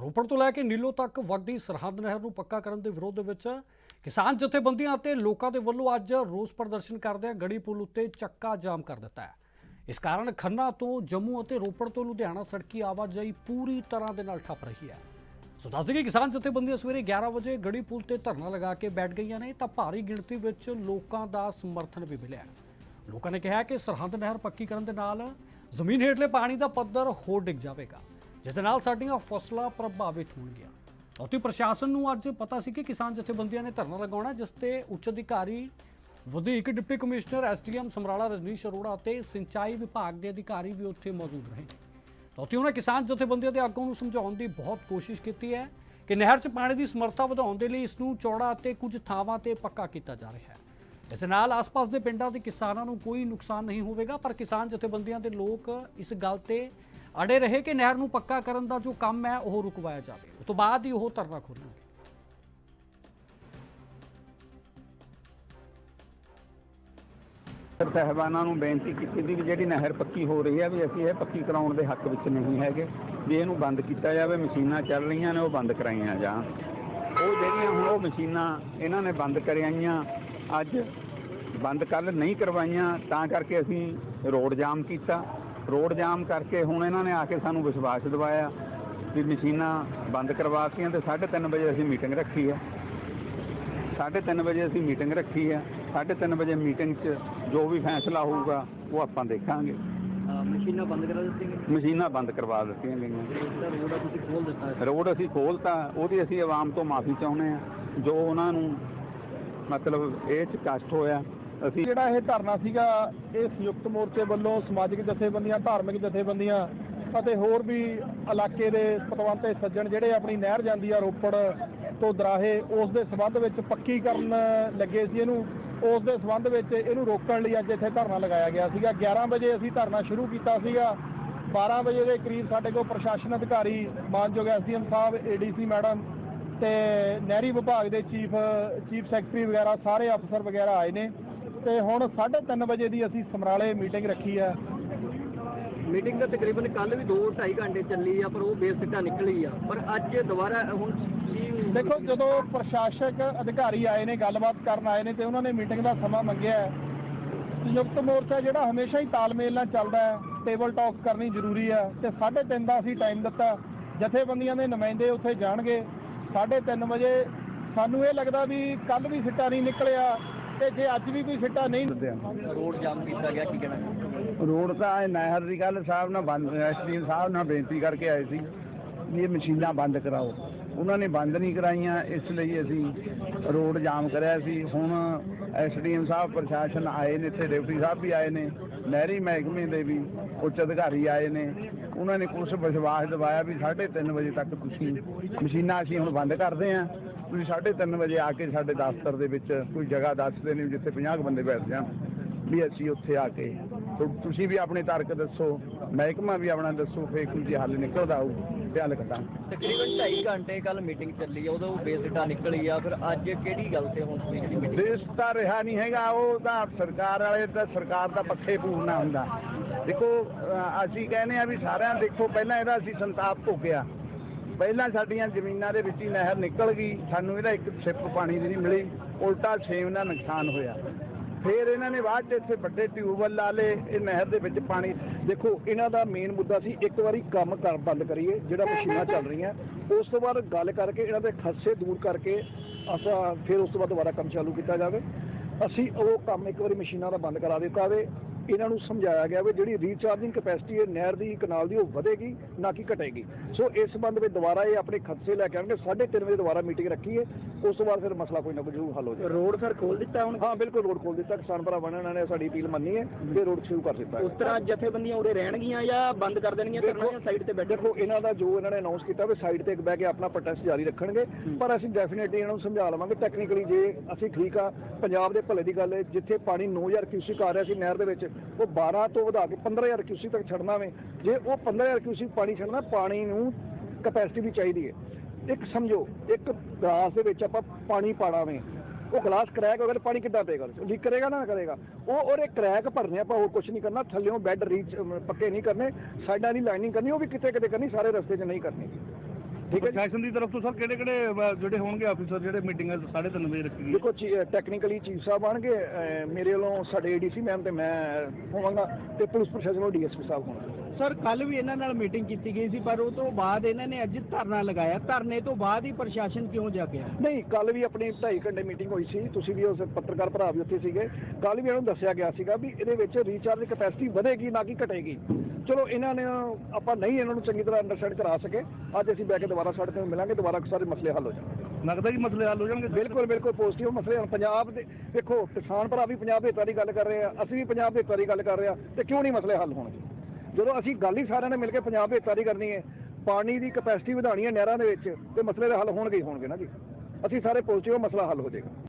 ਰੋਪੜ ਤੋਂ ਲੈ ਕੇ ਨੀਲੋ ਤੱਕ ਵਗਦੀ ਸਰਹੱਦ ਨਹਿਰ ਨੂੰ ਪੱਕਾ ਕਰਨ ਦੇ ਵਿਰੋਧ ਦੇ ਵਿੱਚ ਕਿਸਾਨ ਜਥੇਬੰਦੀਆਂ ਅਤੇ ਲੋਕਾਂ ਦੇ ਵੱਲੋਂ ਅੱਜ ਰੋਸ ਪ੍ਰਦਰਸ਼ਨ ਕਰਦਿਆਂ ਗੜੀ ਪੁਲ ਉੱਤੇ ਚੱਕਾ ਜਾਮ ਕਰ ਦਿੱਤਾ ਹੈ। ਇਸ ਕਾਰਨ ਖੰਨਾ ਤੋਂ ਜੰਮੂ ਅਤੇ ਰੋਪੜ ਤੋਂ ਲੁਧਿਆਣਾ ਸੜਕੀ ਆਵਾਜਾਈ ਪੂਰੀ ਤਰ੍ਹਾਂ ਦੇ ਨਾਲ ਠੱਪ ਰਹੀ ਹੈ। ਸੋ ਦੱਸ ਦਈਏ ਕਿਸਾਨ ਜਥੇਬੰਦੀਆਂ ਸਵੇਰੇ 11 ਵਜੇ ਗੜੀ ਪੁਲ ਤੇ ਧਰਨਾ ਲਗਾ ਕੇ ਬੈਠ ਗਈਆਂ ਨੇ, ਤਾਂ ਭਾਰੀ ਗਿਣਤੀ ਵਿੱਚ ਲੋਕਾਂ ਦਾ ਸਮਰਥਨ ਵੀ ਮਿਲਿਆ ਲੋਕਾਂ ਨੇ ਕਿਹਾ ਕਿ ਸਰਹੰਦ ਨਹਿਰ ਪੱਕੀ ਕਰਨ ਦੇ ਨਾਲ ਜ਼ਮੀਨ ਹੇਠਲੇ ਪਾਣੀ ਦਾ ਪੱਧਰ ਹੋਰ ਡਿੱਗ ਜਾਵੇਗਾ। ਜਿਸ ਦੇ ਨਾਲ ਸਾਡੀਆਂ ਫਸਲਾਂ ਪ੍ਰਭਾਵਿਤ ਹੋਣਗੀਆਂ। ਉੱਥੇ ਪ੍ਰਸ਼ਾਸਨ ਨੂੰ ਅੱਜ ਪਤਾ ਸੀ ਕਿ ਕਿਸਾਨ ਜਥੇਬੰਦੀਆਂ ਨੇ ਧਰਨਾ ਲਗਾਉਣਾ, ਜਿਸ ਤੇ ਉੱਚ ਅਧਿਕਾਰੀ, ਵਧੀਕ deputy commissioner SDM Samrala Rajneesh Arora ਅਤੇ ਸਿੰਚਾਈ ਵਿਭਾਗ ਦੇ ਅਧਿਕਾਰੀ ਵੀ ਉੱਥੇ ਮੌਜੂਦ ਰਹੇ ਤਾਂ ਉੱਥੇ ਉਹਨਾਂ ਕਿਸਾਨ ਜਥੇਬੰਦੀਆਂ ਦੇ ਆਗੂਆਂ ਨੂੰ ਸਮਝਾਉਣ ਦੀ ਬਹੁਤ ਕੋਸ਼ਿਸ਼ ਕੀਤੀ ਹੈ ਕਿ ਨਹਿਰ 'ਚ ਪਾਣੀ ਦੀ ਸਮਰੱਥਾ ਵਧਾਉਣ ਦੇ ਲਈ ਇਸ ਨੂੰ ਚੌੜਾ ਅਤੇ ਕੁਝ ਥਾਵਾਂ ਤੇ ਪੱਕਾ ਕੀਤਾ ਜਾ ਰਿਹਾ ਹੈ। ਇਸ ਦੇ ਨਾਲ ਆਸ-ਪਾਸ ਦੇ ਪਿੰਡਾਂ ਦੇ ਕਿਸਾਨਾਂ ਨੂੰ ਕੋਈ ਨੁਕਸਾਨ ਨਹੀਂ ਹੋਵੇਗਾ, ਪਰ ਕਿਸਾਨ ਜਥੇਬੰਦੀਆਂ ਦੇ ਲੋਕ ਇਸ ਗੱਲ ਤੇ ਅੜੇ ਰਹੇ ਕਿ ਨਹਿਰ ਨੂੰ ਪੱਕਾ ਕਰਨ ਦਾ ਜੋ ਕੰਮ ਹੈ, ਉਹ ਰੁਕਵਾਇਆ ਜਾਵੇ। ਉਸ ਤੋਂ ਬਾਅਦ ਹੀ ਉਹ ਧਰਨਾ ਖੋਲ੍ਹਣਗੇ। ਸਰ ਨੂੰ ਬੇਨਤੀ ਕੀਤੀ ਸੀ ਵੀ ਜਿਹੜੀ ਨਹਿਰ ਪੱਕੀ ਹੋ ਰਹੀ ਹੈ ਵੀ ਅਸੀਂ ਇਹ ਪੱਕੀ ਕਰਾਉਣ ਦੇ ਹੱਕ ਵਿੱਚ ਨਹੀਂ ਹੈਗੇ। ਵੀ ਇਹਨੂੰ ਬੰਦ ਕੀਤਾ ਜਾਵੇ, ਮਸ਼ੀਨਾਂ ਚੱਲ ਰਹੀਆਂ ਨੇ, ਉਹ ਬੰਦ ਕਰਾਈਆਂ ਜਾਣ। ਉਹ ਜਿਹੜੀਆਂ ਹੁਣ ਉਹ ਮਸ਼ੀਨਾਂ ਇਹਨਾਂ ਨੇ ਬੰਦ ਕਰਾਈਆਂ ਅੱਜ ਬੰਦ ਕੱਲ ਨਹੀਂ ਕਰਵਾਈਆਂ, ਤਾਂ ਕਰਕੇ ਅਸੀਂ ਰੋਡ ਜਾਮ ਕੀਤਾ। ਰੋਡ ਜਾਮ ਕਰਕੇ ਹੁਣ ਇਹਨਾਂ ਨੇ ਆ ਕੇ ਸਾਨੂੰ ਵਿਸ਼ਵਾਸ ਦਿਵਾਇਆ ਵੀ ਮਸ਼ੀਨਾਂ ਬੰਦ ਕਰਵਾਤੀਆਂ ਤੇ 3:30 ਵਜੇ ਅਸੀਂ ਮੀਟਿੰਗ ਰੱਖੀ ਹੈ 3:30 ਵਜੇ ਅਸੀਂ ਮੀਟਿੰਗ ਰੱਖੀ ਹੈ 3:30 ਵਜੇ ਮੀਟਿੰਗ 'ਚ ਜੋ ਵੀ ਫੈਸਲਾ ਹੋਊਗਾ ਉਹ ਆਪਾਂ ਦੇਖਾਂਗੇ। ਮਸ਼ੀਨਾਂ ਬੰਦ ਕਰਾ ਦਿੱਤੀਆਂ ਮਸ਼ੀਨਾਂ ਬੰਦ ਕਰਵਾ ਦਿੱਤੀਆਂ ਗਈਆਂ। ਰੋਡ ਤੁਸੀਂ ਖੋਲ ਦਿੱਤਾ। ਰੋਡ ਅਸੀਂ ਖੋਲਤਾ ਉਹਦੀ ਅਸੀਂ ਆਵਾਮ ਤੋਂ ਮਾਫੀ ਚਾਹੁੰਦੇ ਆ। ਜੋ ਉਹਨਾਂ ਨੂੰ ਮਤਲਬ ਇਹ 'ਚ ਕਸ਼ਟ ਹੋਇਆ ਅਸੀਂ ਜਿਹੜਾ ਇਹ ਧਰਨਾ ਸੀਗਾ, ਇਹ ਸੰਯੁਕਤ ਮੋਰਚੇ ਵੱਲੋਂ ਸਮਾਜਿਕ ਜਥੇਬੰਦੀਆਂ, ਧਾਰਮਿਕ ਜਥੇਬੰਦੀਆਂ ਅਤੇ ਹੋਰ ਵੀ ਇਲਾਕੇ ਦੇ ਪਤਵੰਤੇ ਸੱਜਣ ਜਿਹੜੇ ਆਪਣੀ ਨਹਿਰ ਜਾਂਦੀ ਆ ਰੋਪੜ ਤੋਂ ਦਰਾਹੇ, ਉਸ ਦੇ ਸਬੰਧ ਵਿੱਚ ਪੱਕੀ ਕਰਨ ਲੱਗੇ ਸੀ ਇਹਨੂੰ। ਉਸ ਦੇ ਸਬੰਧ ਵਿੱਚ ਇਹਨੂੰ ਰੋਕਣ ਲਈ ਅੱਜ ਇੱਥੇ ਧਰਨਾ ਲਗਾਇਆ ਗਿਆ ਸੀਗਾ। 11 ਵਜੇ ਅਸੀਂ ਧਰਨਾ ਸ਼ੁਰੂ ਕੀਤਾ ਸੀਗਾ। 12 ਵਜੇ ਦੇ ਕਰੀਬ ਸਾਡੇ ਕੋਲ ਪ੍ਰਸ਼ਾਸਨ ਅਧਿਕਾਰੀ ਮਾਨਯੋਗ ਐਸਡੀਐਮ ਸਾਹਿਬ, ਏਡੀਸੀ ਮੈਡਮ ਤੇ ਨਹਿਰੀ ਵਿਭਾਗ ਦੇ ਚੀਫ ਚੀਫ ਸੈਕਟਰੀ ਵਗੈਰਾ, ਸਾਰੇ ਅਫਸਰ ਵਗੈਰਾ ਆਏ ਨੇ। ਤੇ ਹੁਣ 3:30 ਵਜੇ ਦੀ ਅਸੀਂ ਸਮਰਾਲੇ ਮੀਟਿੰਗ ਰੱਖੀ ਹੈ ਮੀਟਿੰਗ ਤਾਂ ਤਕਰੀਬਨ ਕੱਲ ਵੀ 2 2.5 ਘੰਟੇ ਚੱਲੀ ਆ ਪਰ ਉਹ ਬੇਸਿੱਟਾ ਨਿਕਲੀ ਆ। ਪਰ ਅੱਜ ਦੁਬਾਰਾ ਹੁਣ ਦੇਖੋ ਜਦੋਂ ਪ੍ਰਸ਼ਾਸਕ ਅਧਿਕਾਰੀ ਆਏ ਨੇ ਗੱਲਬਾਤ ਕਰਨ ਆਏ ਨੇ ਤੇ ਉਹਨਾਂ ਨੇ ਮੀਟਿੰਗ ਦਾ ਸਮਾਂ ਮੰਗਿਆ ਸੰਯੁਕਤ ਮੋਰਚਾ ਜਿਹੜਾ ਹਮੇਸ਼ਾ ਹੀ ਤਾਲਮੇਲ ਨਾਲ ਚੱਲਦਾ ਹੈ ਟੇਬਲ ਟਾਕ ਕਰਨੀ ਜ਼ਰੂਰੀ ਹੈ ਤੇ 3:30 ਦਾ ਅਸੀਂ ਟਾਈਮ ਦਿੱਤਾ। ਜਥੇਬੰਦੀਆਂ ਦੇ ਨੁਮਾਇੰਦੇ ਉੱਥੇ ਜਾਣਗੇ। 3:30 ਵਜੇ ਸਾਨੂੰ ਇਹ ਲੱਗਦਾ ਵੀ ਕੱਲ ਵੀ ਸਿੱਟਾ ਨਹੀਂ ਨਿਕਲਿਆ। ਤੇ ਜੇ ਅੱਜ ਵੀ ਕੋਈ ਸਿੱਟਾ ਨਹੀਂ ਰੋਡ ਜਾਮ ਕੀਤਾ ਗਿਆ ਕੀ ਕਹਿਣਾ? ਰੋਡ ਤਾਂ ਇਹ ਨਹਿਰ ਦੀ ਗੱਲ ਸਾਹਿਬ ਨਾਲ ਬੰਦ ਐਸਡੀਐਮ ਸਾਹਿਬ ਨਾਲ ਬੇਨਤੀ ਕਰਕੇ ਆਏ ਸੀ ਵੀ ਇਹ ਮਸ਼ੀਨਾਂ ਬੰਦ ਕਰਾਓ। ਉਹਨਾਂ ਨੇ ਬੰਦ ਨਹੀਂ ਕਰਾਈਆਂ ਇਸ ਲਈ ਅਸੀਂ ਰੋਡ ਜਾਮ ਕਰਿਆ ਸੀ। ਹੁਣ ਐਸਡੀਐਮ ਸਾਹਿਬ ਪ੍ਰਸ਼ਾਸਨ ਆਏ ਨੇ ਇੱਥੇ ਡਿਪਟੀ ਸਾਹਿਬ ਵੀ ਆਏ ਨੇ ਨਹਿਰੀ ਮਹਿਕਮੇ ਦੇ ਵੀ ਉੱਚ ਅਧਿਕਾਰੀ ਆਏ ਨੇ। ਉਹਨਾਂ ਨੇ ਕੁਝ ਵਿਸ਼ਵਾਸ ਦਿਵਾਇਆ ਵੀ 3:30 ਵਜੇ ਤੱਕ ਤੁਸੀਂ ਮਸ਼ੀਨਾਂ ਅਸੀਂ ਹੁਣ ਬੰਦ ਕਰਦੇ ਆਂ। ਤੁਸੀਂ 3:30 ਵਜੇ ਆ ਕੇ ਸਾਡੇ ਦਫ਼ਤਰ ਦੇ ਵਿੱਚ ਕੋਈ ਜਗ੍ਹਾ ਦੱਸ ਦੇਣੀ ਜਿੱਥੇ 50 ਕੁ ਬੰਦੇ ਬੈਠ ਜਾਣ ਵੀ ਅਸੀਂ ਉੱਥੇ ਆ ਕੇ ਤੁਸੀਂ ਵੀ ਆਪਣੇ ਤਰਕ ਦੱਸੋ ਮਹਿਕਮਾ ਵੀ ਆਪਣਾ ਦੱਸੋ ਫੇਰ ਕੋਈ ਜੇ ਹੱਲ ਨਿਕਲਦਾ ਆਊ ਤੇ ਹੱਲ ਕਰਾਂਗੇ ਤਕਰੀਬਨ 2.5 ਘੰਟੇ ਕੱਲ ਮੀਟਿੰਗ ਚੱਲੀ ਆ ਉਦੋਂ ਬੇਸਿੱਟਾ ਨਿਕਲੀ ਆ ਫਿਰ ਅੱਜ ਕਿਹੜੀ ਗੱਲ ਤੇ ਹੁਣ ਤੁਸੀਂ ਜਿਹੜੀ ਮੀਟਿੰਗ ਦੇਸ਼ ਤਾਂ ਰਿਹਾ ਨਹੀਂ ਹੈਗਾ ਉਹ ਤਾਂ ਸਰਕਾਰ ਵਾਲੇ ਤਾਂ ਸਰਕਾਰ ਦਾ ਪੱਖੇ ਪੂਰਨਾ ਹੁੰਦਾ। ਦੇਖੋ ਅਸੀਂ ਕਹਿੰਦੇ ਆ ਵੀ ਸਾਰਿਆਂ ਦੇਖੋ ਪਹਿਲਾਂ ਇਹਦਾ ਅਸੀਂ ਸੰਤਾਪ ਭੋਗਿਆ। ਪਹਿਲਾਂ ਸਾਡੀਆਂ ਜ਼ਮੀਨਾਂ ਦੇ ਵਿੱਚ ਹੀ ਨਹਿਰ ਨਿਕਲ ਗਈ, ਸਾਨੂੰ ਇਹਦਾ ਇੱਕ ਸਿੱਪ ਪਾਣੀ ਦੀ ਨਹੀਂ ਮਿਲੀ, ਉਲਟਾ ਛੇਮ ਨਾਲ ਨੁਕਸਾਨ ਹੋਇਆ। ਫਿਰ ਇਹਨਾਂ ਨੇ ਬਾਅਦ ਚ ਇੱਥੇ ਵੱਡੇ ਟਿਊਬਵੈੱਲ ਲਾ ਲਏ, ਇਹ ਨਹਿਰ ਦੇ ਵਿੱਚ ਪਾਣੀ, ਦੇਖੋ ਇਹਨਾਂ ਦਾ ਮੇਨ ਮੁੱਦਾ ਸੀ ਇੱਕ ਵਾਰੀ ਕੰਮ ਕਰ ਬੰਦ ਕਰੀਏ, ਜਿਹੜਾ ਮਸ਼ੀਨਾਂ ਚੱਲ ਰਹੀਆਂ, ਉਸ ਤੋਂ ਬਾਅਦ ਗੱਲ ਕਰਕੇ ਇਹਨਾਂ ਦੇ ਖਦਸ਼ੇ ਦੂਰ ਕਰਕੇ ਅਸਾਂ ਫਿਰ ਉਸ ਤੋਂ ਬਾਅਦ ਦੁਬਾਰਾ ਕੰਮ ਚਾਲੂ ਕੀਤਾ ਜਾਵੇ। ਅਸੀਂ ਉਹ ਕੰਮ ਇੱਕ ਵਾਰੀ ਮਸ਼ੀਨਾਂ ਦਾ ਬੰਦ ਕਰਾ ਦਿੱਤਾ ਵੇ ਇਹਨਾਂ ਨੂੰ ਸਮਝਾਇਆ ਗਿਆ ਵੀ ਜਿਹੜੀ ਰੀਚਾਰਜਿੰਗ ਕਪੈਸਿਟੀ ਹੈ ਨਹਿਰ ਦੀ ਕਨਾਲ ਦੀ ਉਹ ਵਧੇਗੀ ਨਾ ਕਿ ਘਟੇਗੀ। ਸੋ ਇਸ ਸੰਬੰਧ ਵਿੱਚ ਦੁਬਾਰਾ ਇਹ ਆਪਣੇ ਖਦਸ਼ੇ ਲੈ ਕੇ ਆਉਣਗੇ। 3:30 ਵਜੇ ਦੁਬਾਰਾ ਮੀਟਿੰਗ ਰੱਖੀ ਹੈ ਉਸ ਤੋਂ ਬਾਅਦ ਫਿਰ ਮਸਲਾ ਕੋਈ ਨਾ ਕੋਈ ਜ਼ਰੂਰ ਹੱਲ ਹੋ ਜਾਏਗਾ। ਰੋਡ ਫਿਰ ਖੋਲ ਦਿੱਤਾ ਹੁਣ? ਹਾਂ ਬਿਲਕੁਲ ਰੋਡ ਖੋਲ ਦਿੱਤਾ। ਕਿਸਾਨ ਭਰਾਵਾਂ ਨੇ ਇਹਨਾਂ ਨੇ ਸਾਡੀ ਅਪੀਲ ਮੰਨੀ ਹੈ ਤੇ ਰੋਡ ਸ਼ੁਰੂ ਕਰ ਦਿੱਤਾ ਉਸ ਤਰ੍ਹਾਂ ਜਥੇਬੰਦੀਆਂ ਉਰੇ ਰਹਿਣਗੀਆਂ ਜਾਂ ਬੰਦ ਕਰ ਦੇਣਗੀਆਂ ਕਰਨਾ ਜਾਂ ਸਾਈਡ ਤੇ ਬੈਠੇ ਦੇਖੋ ਇਹਨਾਂ ਦਾ ਜੋ ਇਹਨਾਂ ਨੇ ਅਨਾਉਂਸ ਕੀਤਾ ਵੀ ਸਾਈਡ ਤੇ ਬਹਿ ਕੇ ਆਪਣਾ ਪ੍ਰੋਟੈਸਟ ਜਾਰੀ ਰੱਖਣਗੇ। ਪਰ ਅਸੀਂ ਡੈਫੀਨਿਟਲੀ ਇਹਨਾਂ ਨੂੰ ਸਮਝਾ ਲਵਾਂਗੇ। ਟੈਕਨੀਕਲੀ ਜੇ ਅਸੀਂ ਠੀਕ ਆ ਪੰਜਾਬ ਦੇ ਭਲੇ ਦੀ ਗੱਲ ਹੈ ਜਿੱਥੇ ਪਾਣੀ 9000 ਕਿਊਸਿਕ ਆ ਰਿਹਾ ਸੀ ਨਹਿਰ ਦੇ ਵਿੱਚ ਉਹ 12 ਤੋਂ ਵਧਾ ਕੇ 15000 ਕਿਊਸਿਕ ਤੱਕ ਛੱਡਣਾ ਵੇ। ਜੇ ਉਹ 15000 ਕਿਊਸਿਕ ਪਾਣੀ ਛੱਡਣਾ, ਪਾਣੀ ਨੂੰ ਕਪੈਸਿਟੀ ਵੀ ਚਾਹੀਦੀ ਹੈ ਇੱਕ ਸਮਝੋ, ਇੱਕ ਗਲਾਸ ਦੇ ਵਿੱਚ ਆਪਾਂ ਪਾਣੀ ਪਾਣਾ ਵੇ। ਉਹ ਗਲਾਸ ਕਰੈਕ ਹੋ ਗਿਆ ਪਾਣੀ ਕਿੱਦਾਂ ਪਏਗਾ? ਲੀਕ ਕਰੇਗਾ ਨਾ ਕਰੇਗਾ? ਉਹ, ਔਰ ਇਹ ਕਰੈਕ ਭਰਨੇ ਆਪਾਂ ਹੋਰ ਕੁਝ ਨਹੀਂ ਕਰਨਾ। ਥੱਲੇੋਂ ਬੈੱਡ ਰੀਚ ਪੱਕੇ ਨਹੀਂ ਕਰਨੇ। ਸਾਈਡਾਂ ਦੀ ਲਾਈਨਿੰਗ ਕਰਨੀ, ਉਹ ਵੀ ਕਿਤੇ ਕਿਤੇ ਕਰਨੀ, ਸਾਰੇ ਰਸਤੇ 'ਚ ਨਹੀਂ ਕਰਨੀ। ਠੀਕ ਹੈ ਜੀ। ਪ੍ਰਸ਼ਾਸਨ ਦੀ ਤਰਫ ਤੋਂ ਸਰ ਕਿਹੜੇ ਕਿਹੜੇ ਜਿਹੜੇ ਹੋਣਗੇ ਅਫੀਸਰ ਜਿਹੜੇ ਮੀਟਿੰਗ 3:30 ਵਜੇ ਰੱਖੀ ਗਈ ਦੇਖੋ ਟੈਕਨੀਕਲੀ ਚੀਫ ਸਾਹਿਬ ਆਣਗੇ ਮੇਰੇ ਵੱਲੋਂ ਸਾਡੇ ਏਡੀਸੀ ਮੈਮ ਤੇ ਮੈਂ ਹੋਵਾਂਗਾ ਤੇ ਪੁਲਿਸ ਪ੍ਰਸ਼ਾਸਨ ਵੱਲੋਂ ਡੀਐਸਪੀ ਸਾਹਿਬ ਹੋਣਗੇ ਸਰ ਕੱਲ ਵੀ ਇਹਨਾਂ ਨਾਲ ਮੀਟਿੰਗ ਕੀਤੀ ਗਈ ਸੀ ਪਰ ਉਹ ਤੋਂ ਬਾਅਦ ਇਹਨਾਂ ਨੇ ਅੱਜ ਧਰਨਾ ਲਗਾਇਆ। ਧਰਨੇ ਤੋਂ ਬਾਅਦ ਹੀ ਪ੍ਰਸ਼ਾਸਨ ਕਿਉਂ ਜਾਗਿਆ ਨਹੀਂ ਕੱਲ ਵੀ ਆਪਣੀ 2.5 ਘੰਟੇ ਮੀਟਿੰਗ ਹੋਈ ਸੀ। ਤੁਸੀਂ ਵੀ ਉਸ ਪੱਤਰਕਾਰ ਭਰਾ ਵੀ ਉੱਥੇ ਸੀਗੇ। ਕੱਲ ਵੀ ਇਹਨਾਂ ਨੂੰ ਦੱਸਿਆ ਗਿਆ ਸੀਗਾ ਵੀ ਇਹਦੇ ਵਿੱਚ ਰੀਚਾਰਜ ਕਪੈਸਿਟੀ ਵਧੇਗੀ ਨਾ ਕਿ ਘਟੇਗੀ। ਚਲੋ ਇਹਨਾਂ ਨੇ ਆਪਾਂ ਨਹੀਂ ਇਹਨਾਂ ਨੂੰ ਚੰਗੀ ਤਰ੍ਹਾਂ ਅੰਡਰਸਟੈਂਡ ਕਰਾ ਸਕੇ। ਅੱਜ ਅਸੀਂ ਬੈ ਕੇ ਦੁਬਾਰਾ ਸਾਡੇ ਤੋਂ ਮਿਲਾਂਗੇ ਦੁਬਾਰਾ ਸਾਰੇ ਮਸਲੇ ਹੱਲ ਹੋ ਜਾਣਗੇ। ਲੱਗਦਾ ਕਿ ਮਸਲੇ ਹੱਲ ਹੋ ਜਾਣਗੇ? ਬਿਲਕੁਲ ਬਿਲਕੁਲ ਪੋਜ਼ਿਟਿਵ ਮਸਲੇ ਹਨ ਪੰਜਾਬ ਦੇ ਦੇਖੋ ਕਿਸਾਨ ਭਰਾ ਵੀ ਪੰਜਾਬ ਦੇ ਦੀ ਗੱਲ ਕਰ ਰਹੇ ਆ ਅਸੀਂ ਵੀ ਪੰਜਾਬ ਦੇ ਦੀ ਗੱਲ ਕਰ ਰਹੇ ਆ ਤੇ ਕਿਉਂ ਨਹੀਂ ਮਸਲੇ ਹੱਲ ਹੋਣਗੇ? ਜਦੋਂ ਅਸੀਂ ਗੱਲ ਹੀ ਸਾਰਿਆਂ ਨੇ ਮਿਲ ਕੇ ਪੰਜਾਬ ਦੇ ਹਿੱਤਾਂ ਦੀ ਕਰਨੀ ਹੈ, ਪਾਣੀ ਦੀ ਕਪੈਸਿਟੀ ਵਧਾਉਣੀ ਹੈ ਨਹਿਰਾਂ ਦੇ ਵਿੱਚ, ਤੇ ਮਸਲੇ ਦੇ ਹੱਲ ਹੋਣਗੇ ਹੀ ਹੋਣਗੇ ਨਾ ਜੀ। ਅਸੀਂ ਸਾਰੇ ਪੋਜ਼ਿਟਿਵ ਮਸਲਾ ਹੱਲ ਹੋ ਜਾਏਗਾ।